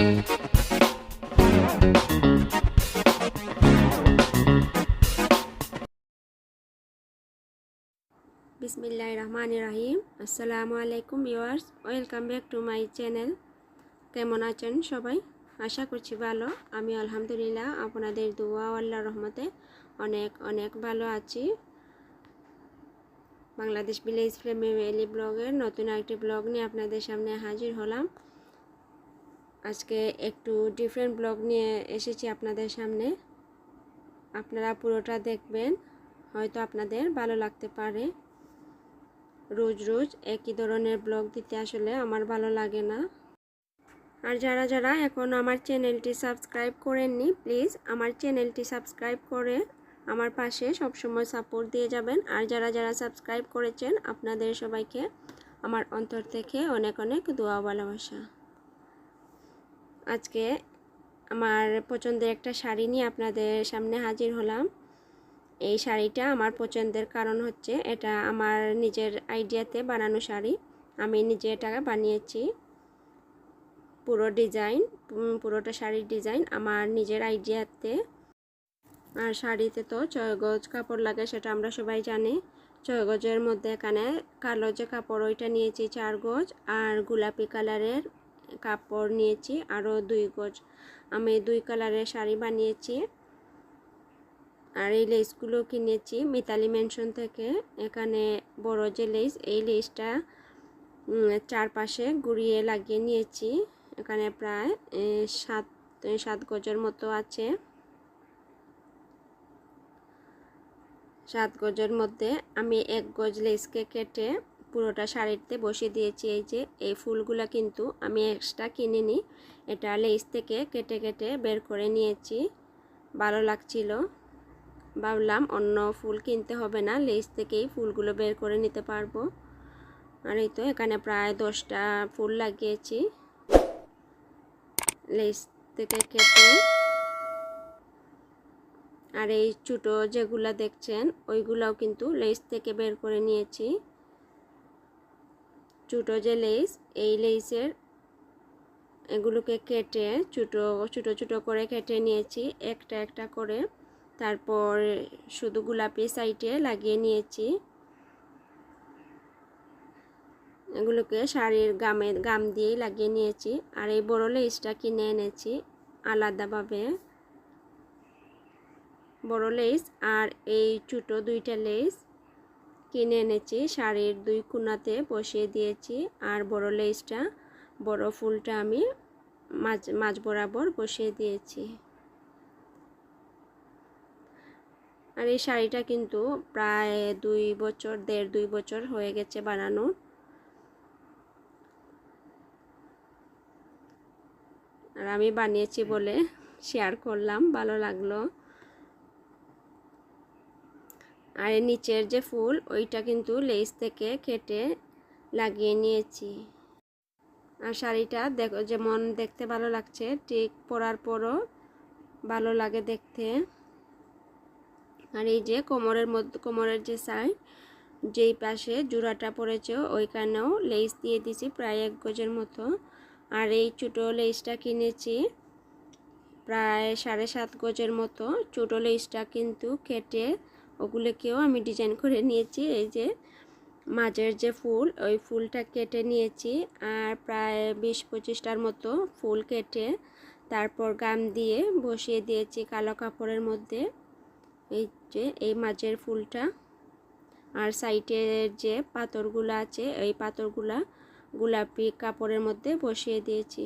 বিসমিল্লাহ রহমান রাহিম। আসসালামু আলাইকুম viewers, welcome back to my channel. কেমন আছেন সবাই? আশা করছি ভালো। আমি আলহামদুলিল্লাহ আপনাদের দোয়া ও আল্লাহর রহমতে অনেক অনেক ভালো আছি। বাংলাদেশ ভিলেজ ফ্যামিলি ব্লগের নতুন একটি ব্লগ নিয়ে আপনাদের সামনে হাজির হলাম। আজকে একটু ডিফারেন্ট ব্লগ নিয়ে এসেছি আপনাদের সামনে। আপনারা পুরোটা দেখবেন, হয়তো আপনাদের ভালো লাগতে পারে। রোজ রোজ একই ধরনের ব্লগ দিতে আসলে আমার ভালো লাগে না। আর যারা যারা এখন আমার চ্যানেলটি সাবস্ক্রাইব করেননি প্লিজ আমার চ্যানেলটি সাবস্ক্রাইব করে আমার পাশে সবসময় সাপোর্ট দিয়ে যাবেন। আর যারা যারা সাবস্ক্রাইব করেছেন, আপনাদের সবাইকে আমার অন্তর থেকে অনেক অনেক দোয়া ভালোবাসা। আজকে আমার পছন্দের একটা শাড়ি নিয়ে আপনাদের সামনে হাজির হলাম। এই শাড়িটা আমার পছন্দের কারণ হচ্ছে এটা আমার নিজের আইডিয়াতে বানানো শাড়ি। আমি নিজে এটা বানিয়েছি। পুরো ডিজাইন পুরোটা শাড়ির ডিজাইন আমার নিজের আইডিয়াতে। আর শাড়িতে তো ছয় গজ কাপড় লাগে, সেটা আমরা সবাই জানি। ছয় গজের মধ্যে এখানে কালো যে কাপড়, ওইটা নিয়েছি চার গজ আর গোলাপি কালারের কাপড় নিয়েছি, আরও দুই গজ। আমি দুই কালারের শাড়ি বানিয়েছি। আর এই লেসগুলো কিনেছি মিতালি মেনশন থেকে। এখানে বড় যে লেস এই লেসটা চারপাশে গুড়িয়ে লাগিয়ে নিয়েছি। এখানে প্রায় সাত সাত গজের মতো আছে। সাত গজের মধ্যে আমি এক গজ লেসকে কেটে পুরোটা শাড়িতে বসিয়ে দিয়েছি। এই যে, এই ফুলগুলো কিন্তু আমি এক্সট্রা কিনে নিই এটা লেস থেকে কেটে কেটে বের করে নিয়েছি। ভালো লাগছিল। ভাবলাম অন্য ফুল কিনতে হবে না লেস থেকেই ফুলগুলো বের করে নিতে পারব। আর এই তো এখানে প্রায় দশটা ফুল লাগিয়েছি। লেস থেকে কেটে। আর এই ছোটো যেগুলা দেখছেন, ওইগুলাও কিন্তু লেস থেকে বের করে নিয়েছি। ছোটো যে লেস, এই লেসের এগুলোকে কেটে ছোটো ছোটো ছোটো করে কেটে নিয়েছি, একটা একটা করে। তারপর শুধু গোলাপি সাইডে লাগিয়ে নিয়েছি। এগুলোকে শাড়ির গামে, গাম দিয়েই লাগিয়ে নিয়েছি। আর এই বড় লেসটা কিনে এনেছি আলাদাভাবে। বড় লেস আর এই ছোটো দুইটা লেস। কিনে এনেছি, শাড়ির দুই কোনাতে বসিয়ে দিয়েছি, আর বড় লেসটা বড় ফুলটা আমি মাঝ মাঝ বরাবর বসিয়ে দিয়েছি। আর এই শাড়িটা কিন্তু প্রায় দুই বছর, দেড় দুই বছর হয়ে গেছে বানানো। আর আমি বানিয়েছি বলে শেয়ার করলাম, ভালো লাগল। আর নিচের যে ফুল, ওইটা কিন্তু লেস থেকে কেটে লাগিয়ে নিয়েছি। আর শাড়িটা দেখো, যেমন দেখতে ভালো লাগছে, ঠিক পরার পরও ভালো লাগে দেখতে। আর এই যে কোমরের মধ্যে, কোমরের যে সাইড যেই পাশে জোড়াটা পড়েছে, ওইখানেও লেস দিয়ে দিছি প্রায় এক গজের মতো। আর এই ছোটো লেসটা কিনেছি প্রায় সাড়ে সাত গজের মতো। ছোটো লেসটা কিন্তু কেটে ওগুলোকেও আমি ডিজাইন করে নিয়েছি। এই যে মাঝের যে ফুল, ওই ফুলটা কেটে নিয়েছি আর প্রায় বিশ পঁচিশটার মতো ফুল কেটে তারপর গাম দিয়ে বসিয়ে দিয়েছি কালো কাপড়ের মধ্যে। এই যে, এই মাঝের ফুলটা আর সাইডের যে পাথরগুলো আছে, এই পাথরগুলা গোলাপি কাপড়ের মধ্যে বসিয়ে দিয়েছি।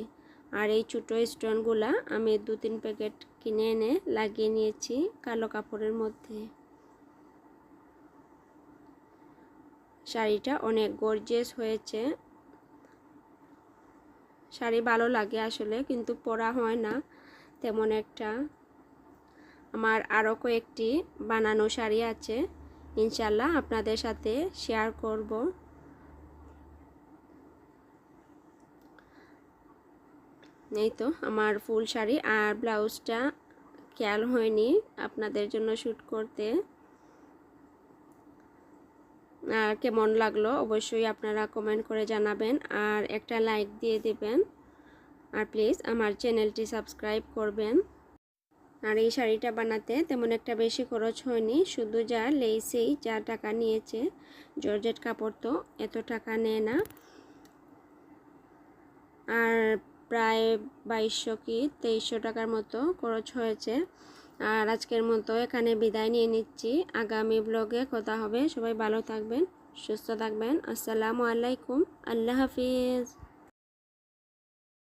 আর এই ছোটো স্টোনগুলা আমি দু তিন প্যাকেট কিনে এনে লাগিয়ে নিয়েছি কালো কাপড়ের মধ্যে। শাড়িটা অনেক গর্জিয়াস হয়েছে। শাড়ি ভালো লাগে আসলে, কিন্তু পরা হয় না তেমন একটা। আমার আরও কয়েকটি বানানো শাড়ি আছে ইনশাল্লাহ আপনাদের সাথে শেয়ার করব। এই তো আমার ফুল শাড়ি আর ব্লাউজটা খেয়াল হয়নি আপনাদের জন্য শ্যুট করতে। কেমন লাগল অবশ্যই আপনারা কমেন্ট করে জানাবেন আর একটা লাইক দিয়ে দেবেন। আর প্লিজ আমার চ্যানেলটি সাবস্ক্রাইব করবেন। আর এই শাড়িটা বানাতে তেমন একটা বেশি খরচ হয়নি, শুধু যা লেসেই যা টাকা নিয়েছে, জর্জেট কাপড় তো এত টাকা নেয় না। আর প্রায় বাইশশো কি তেইশশো টাকার মতো খরচ হয়েছে। আর আজকের মতো এখানে বিদায় নিয়ে নিচ্ছি। আগামী ব্লগে কথা হবে। সবাই ভালো থাকবেন, সুস্থ থাকবেন। আসসালামু আলাইকুম। আল্লাহ হাফিজ।